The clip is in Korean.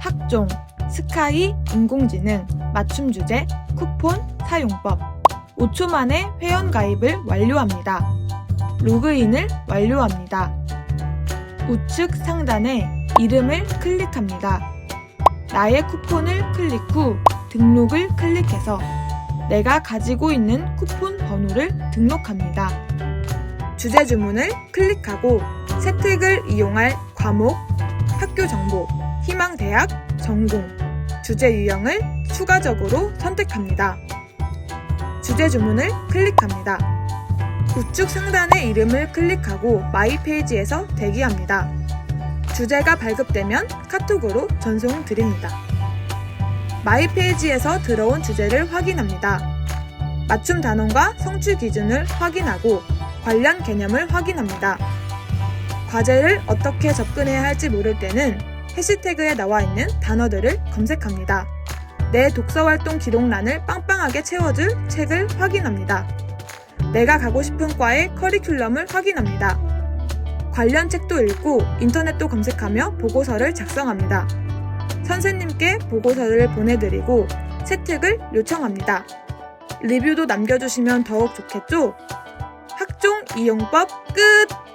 학종, 스카이, 인공지능, 맞춤 주제, 쿠폰, 사용법. 5초 만에 회원 가입을 완료합니다. 로그인을 완료합니다. 우측 상단에 이름을 클릭합니다. 나의 쿠폰을 클릭 후 등록을 클릭해서 내가 가지고 있는 쿠폰 번호를 등록합니다. 주제 주문을 클릭하고 세택을 이용할 과목, 학교 정보, 희망 대학, 전공, 주제 유형을 추가적으로 선택합니다. 주제 주문을 클릭합니다. 우측 상단의 이름을 클릭하고 마이 페이지에서 대기합니다. 주제가 발급되면 카톡으로 전송 드립니다. 마이 페이지에서 들어온 주제를 확인합니다. 맞춤 단원과 성취 기준을 확인하고 관련 개념을 확인합니다. 과제를 어떻게 접근해야 할지 모를 때는 해시태그에 나와 있는 단어들을 검색합니다. 내 독서 활동 기록란을 빵빵하게 채워줄 책을 확인합니다. 내가 가고 싶은 과의 커리큘럼을 확인합니다. 관련 책도 읽고 인터넷도 검색하며 보고서를 작성합니다. 선생님께 보고서를 보내드리고 채택을 요청합니다. 리뷰도 남겨주시면 더욱 좋겠죠? 학종 이용법 끝!